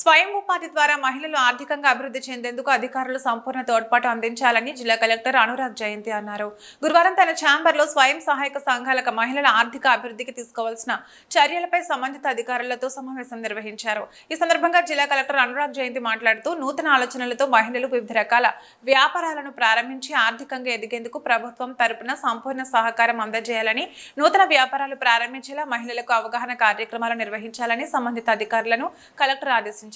స్వయం ఉపాధి ద్వారా మహిళలు ఆర్థికంగా అభివృద్ధి చెందేందుకు అధికారులు సంపూర్ణ తోడ్పాటు అందించాలని జిల్లా కలెక్టర్ అనురాగ్ జయంతి అన్నారు. గురువారం తన ఛాంబర్లో స్వయం సహాయక సంఘాలకు మహిళల ఆర్థిక అభివృద్ధికి తీసుకోవాల్సిన చర్యలపై సంబంధిత అధికారులతో సమావేశం నిర్వహించారు. ఈ సందర్భంగా జిల్లా కలెక్టర్ అనురాగ్ జయంతి మాట్లాడుతూ నూతన ఆలోచనలతో మహిళలు వివిధ రకాల వ్యాపారాలను ప్రారంభించి ఆర్థికంగా ఎదిగేందుకు ప్రభుత్వం తరపున సంపూర్ణ సహకారం అందజేయాలని నూతన వ్యాపారాలు ప్రారంభించేలా మహిళలకు అవగాహన కార్యక్రమాలు నిర్వహించాలని సంబంధిత అధికారులను కలెక్టర్ ఆదేశించారు.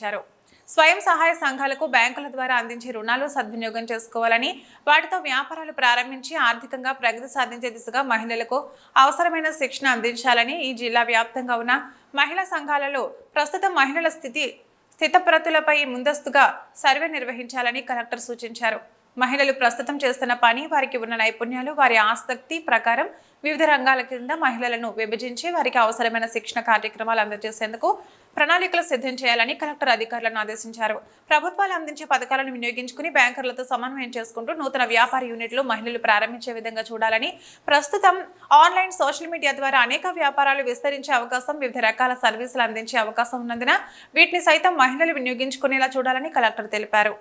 స్వయం సహాయ సంఘాలకు బ్యాంకుల ద్వారా అందించే రుణాలు సద్వినియోగం చేసుకోవాలని వాటితో వ్యాపారాలు ప్రారంభించి ఆర్థికంగా ప్రగతి సాధించే దిశగా మహిళలకు అవసరమైన శిక్షణ అందించాలని ఈ జిల్లా వ్యాప్తంగా ఉన్న మహిళా సంఘాలలో ప్రస్తుతం మహిళల స్థితి స్థితప్రతులపై ముందస్తుగా సర్వే నిర్వహించాలని కలెక్టర్ సూచించారు. మహిళలు ప్రస్తుతం చేస్తున్న పని వారికి ఉన్న నైపుణ్యాలు వారి ఆసక్తి ప్రకారం వివిధ రంగాల కింద మహిళలను విభజించి వారికి అవసరమైన శిక్షణ కార్యక్రమాలు అందజేసేందుకు ప్రణాళికలు సిద్ధం చేయాలని కలెక్టర్ అధికారులను ఆదేశించారు. ప్రభుత్వాలు అందించే పథకాలను వినియోగించుకుని బ్యాంకర్లతో సమన్వయం చేసుకుంటూ నూతన వ్యాపార యూనిట్లు మహిళలు ప్రారంభించే విధంగా చూడాలని ప్రస్తుతం ఆన్లైన్ సోషల్ మీడియా ద్వారా అనేక వ్యాపారాలు విస్తరించే అవకాశం వివిధ రకాల సర్వీసులు అందించే అవకాశం ఉన్నందున వీటిని సైతం మహిళలు వినియోగించుకునేలా చూడాలని కలెక్టర్ తెలిపారు.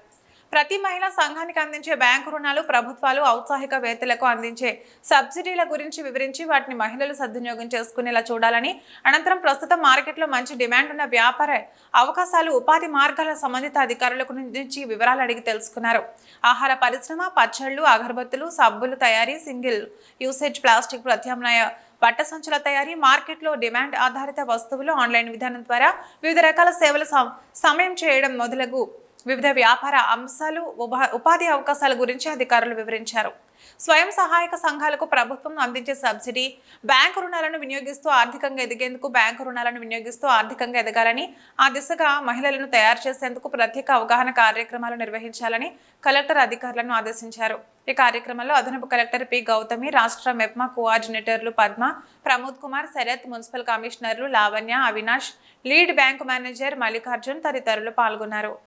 ప్రతి మహిళా సంఘానికి అందించే బ్యాంకు రుణాలు ప్రభుత్వాలు ఔత్సాహిక వేత్తలకు అందించే సబ్సిడీల గురించి వివరించి వాటిని మహిళలు సద్వినియోగం చేసుకునేలా చూడాలని అనంతరం ప్రస్తుతం మార్కెట్లో మంచి డిమాండ్ ఉన్న వ్యాపార అవకాశాలు ఉపాధి మార్గాల సంబంధిత అధికారులకు నుంచి వివరాలు అడిగి తెలుసుకున్నారు. ఆహార పరిశ్రమ పచ్చళ్ళు అగరబత్తులు సబ్బులు తయారీ సింగిల్ యూసేజ్ ప్లాస్టిక్ ప్రత్యామ్నాయ బట్ట సంచుల తయారీ మార్కెట్లో డిమాండ్ ఆధారిత వస్తువులు ఆన్లైన్ విధానం ద్వారా వివిధ రకాల సేవలు సమయం చేయడం మొదలగు వివిధ వ్యాపార అంశాలు ఉపా- ఉపాధి అవకాశాల గురించి అధికారులు వివరించారు. స్వయం సహాయక సంఘాలకు ప్రభుత్వం అందించే సబ్సిడీ బ్యాంకు రుణాలను వినియోగిస్తూ ఆర్థికంగా ఎదిగేందుకు బ్యాంకు రుణాలను వినియోగిస్తూ ఆర్థికంగా ఎదగాలని ఆ దిశగా మహిళలను తయారు చేసేందుకు ప్రత్యేక అవగాహన కార్యక్రమాలు నిర్వహించాలని కలెక్టర్ అధికారులను ఆదేశించారు. ఈ కార్యక్రమంలో అదనపు కలెక్టర్ పి. గౌతమి రాష్ట్ర మెప్మా కోఆర్డినేటర్లు పద్మ ప్రమోద్ కుమార్ శరత్ మున్సిపల్ కమిషనర్లు Lavanya Avinash lead bank manager Mallikarjun తదితరులు పాల్గొన్నారు.